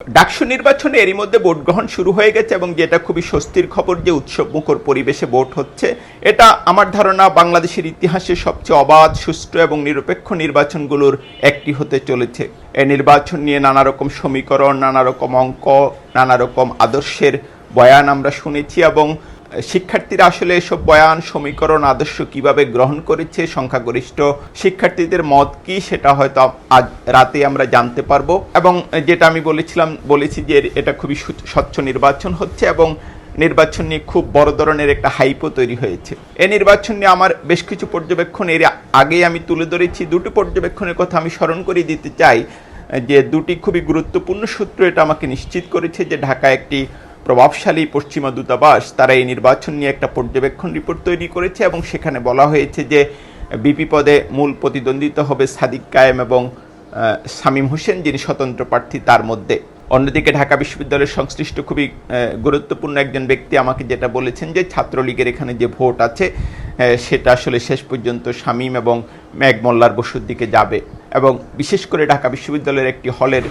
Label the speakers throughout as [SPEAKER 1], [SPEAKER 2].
[SPEAKER 1] ডাকসু নির্বাচনে এরই মধ্যে ভোট গ্রহণ শুরু হয়ে গেছে এবং যেটা খুবই স্বস্তির খবর যে উৎসব মুখর পরিবেশে ভোট হচ্ছে, এটা আমার ধারণা বাংলাদেশের ইতিহাসে সবচেয়ে অবাধ, সুষ্ঠু এবং নিরপেক্ষ নির্বাচনগুলোর একটি হতে চলেছে। এই নির্বাচন নিয়ে নানা রকম সমীকরণ নানা রকম অঙ্ক নানা রকম আদর্শের বয়ান আমরা শুনেছি এবং শিক্ষার্থীরা আসলে এসব বয়ান, সমীকরণ, আদর্শ কীভাবে গ্রহণ করেছে, সংখ্যাগরিষ্ঠ শিক্ষার্থীদের মত কি, সেটা হয়তো আজ রাতে আমরা জানতে পারব। এবং যেটা আমি বলেছিলাম, বলেছি যে এটা খুবই স্বচ্ছ নির্বাচন হচ্ছে এবং নির্বাচন নিয়ে খুব বড় ধরনের একটা হাইপও তৈরি হয়েছে। এ নির্বাচন নিয়ে আমার বেশ কিছু পর্যবেক্ষণ, এর আগেই আমি তুলে ধরেছি। দুটো পর্যবেক্ষণের কথা আমি স্মরণ করিয়ে দিতে চাই, যে দুটি খুবই গুরুত্বপূর্ণ সূত্র এটা আমাকে নিশ্চিত করেছে যে ঢাকা একটি প্রভাবশালী পশ্চিমা দূতাবাস, তারা এই নির্বাচন নিয়ে একটা পর্যবেক্ষণ রিপোর্ট তৈরি করেছে এবং সেখানে বলা হয়েছে যে বিপি পদে মূল প্রতিদ্বন্দ্বিতা হবে সাদিক কায়েম এবং শামীম হোসেন, যিনি স্বতন্ত্র প্রার্থী তার মধ্যে। অন্যদিকে ঢাকা বিশ্ববিদ্যালয়ের সংশ্লিষ্ট খুবই গুরুত্বপূর্ণ একজন ব্যক্তি আমাকে যেটা বলেছেন যে ছাত্রলীগের এখানে যে ভোট আছে সেটা আসলে শেষ পর্যন্ত শামীম এবং ম্যাগ মোল্লার বসুর দিকে যাবে। এবং বিশেষ করে ঢাকা বিশ্ববিদ্যালয়ের একটি হলের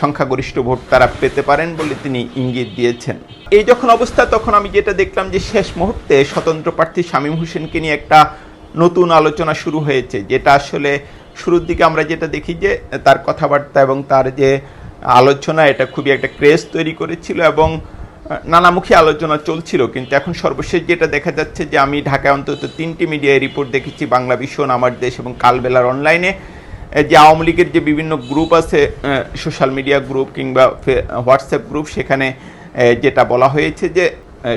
[SPEAKER 1] সংখ্যাগরিষ্ঠ ভোট তারা পেতে পারেন বলে তিনি ইঙ্গিত দিয়েছেন। এই যখন অবস্থা, তখন আমি যেটা দেখলাম যে শেষ মুহূর্তে স্বতন্ত্র প্রার্থী শামীম হোসেনকে নিয়ে একটা নতুন আলোচনা শুরু হয়েছে, যেটা আসলে শুরুর দিকে আমরা যেটা দেখি যে তার কথাবার্তা এবং তার যে আলোচনা, এটা খুবই একটা ক্রেজ তৈরি করেছিল এবং নানামুখী আলোচনা চলছিল। কিন্তু এখন সর্বশেষ যেটা দেখা যাচ্ছে যে আমি ঢাকায় অন্তত তিনটি মিডিয়ায় রিপোর্ট দেখেছি, বাংলা ভীষণ, আমার দেশ এবং কালবেলার অনলাইনে। যে আওয়ামী লীগের যে বিভিন্ন গ্রুপ আছে সোশ্যাল মিডিয়া গ্রুপ কিংবা হোয়াটসঅ্যাপ গ্রুপ সেখানে যেটা বলা হয়েছে যে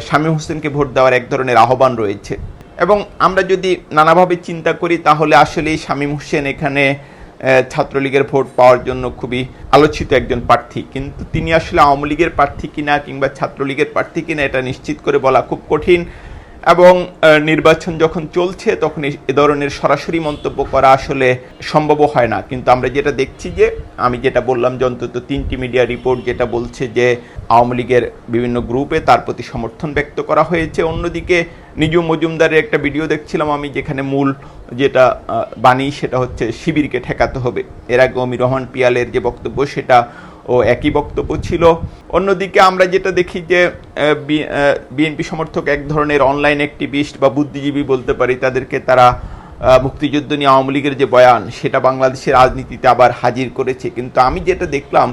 [SPEAKER 1] শামীম হোসেনকে ভোট দেওয়ার এক ধরনের আহ্বান রয়েছে। এবং আমরা যদি নানাভাবে চিন্তা করি, তাহলে আসলেই শামীম হোসেন এখানে ছাত্রলীগের ভোট পাওয়ার জন্য খুবই আলোচিত একজন প্রার্থী। কিন্তু তিনি আসলে আওয়ামী লীগের প্রার্থী কিনা কিংবা ছাত্রলীগের প্রার্থী কিনা, এটা নিশ্চিত করে বলা খুব কঠিন। এবং নির্বাচন যখন চলছে, তখন এ- ধরনের সরাসরি মন্তব্য করা আসলে সম্ভব হয় না। কিন্তু আমরা যেটা দেখছি যে, আমি যেটা বললাম যে অন্তত তিনটি মিডিয়া রিপোর্ট যেটা বলছে যে, আওয়ামী লীগের বিভিন্ন গ্রুপে তার প্রতি সমর্থন ব্যক্ত করা হয়েছে। অন্যদিকে, নিজু মজুমদারের একটা ভিডিও দেখছিলাম আমি, যেখানে মূল যেটা বাণী সেটা হচ্ছে, শিবিরকে ঠেকাতে হবে। এর আগে অমি রহমান পিয়ালের যে বক্তব্য, সেটা ও একই বক্তব্য ছিল। অন্যদিকে আমরা যেটা দেখি যে বিএনপি সমর্থক এক ধরনের অনলাইন অ্যাক্টিভিস্ট বা বুদ্ধিজীবী বলতে পারি, তাদেরকে তারা মুক্তিযুদ্ধ নিয়ে আওয়ামী লীগের যে বয়ান, সেটা বাংলাদেশের রাজনীতিতে আবার হাজির করেছে। কিন্তু আমি যেটা দেখলাম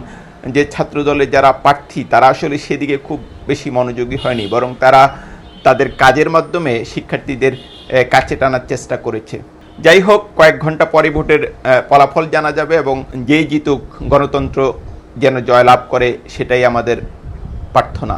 [SPEAKER 1] যে ছাত্র ছাত্রদলের যারা প্রার্থী, তারা আসলে সেদিকে খুব বেশি মনোযোগী হয়নি, বরং তারা তাদের কাজের মাধ্যমে শিক্ষার্থীদের কাছে টানার চেষ্টা করেছে। যাই হোক, কয়েক ঘণ্টা পরে ভোটের ফলাফল জানা যাবে এবং যেই জিতুক গণতন্ত্র যেন জয়লাভ করে সেটাই আমাদের প্রার্থনা।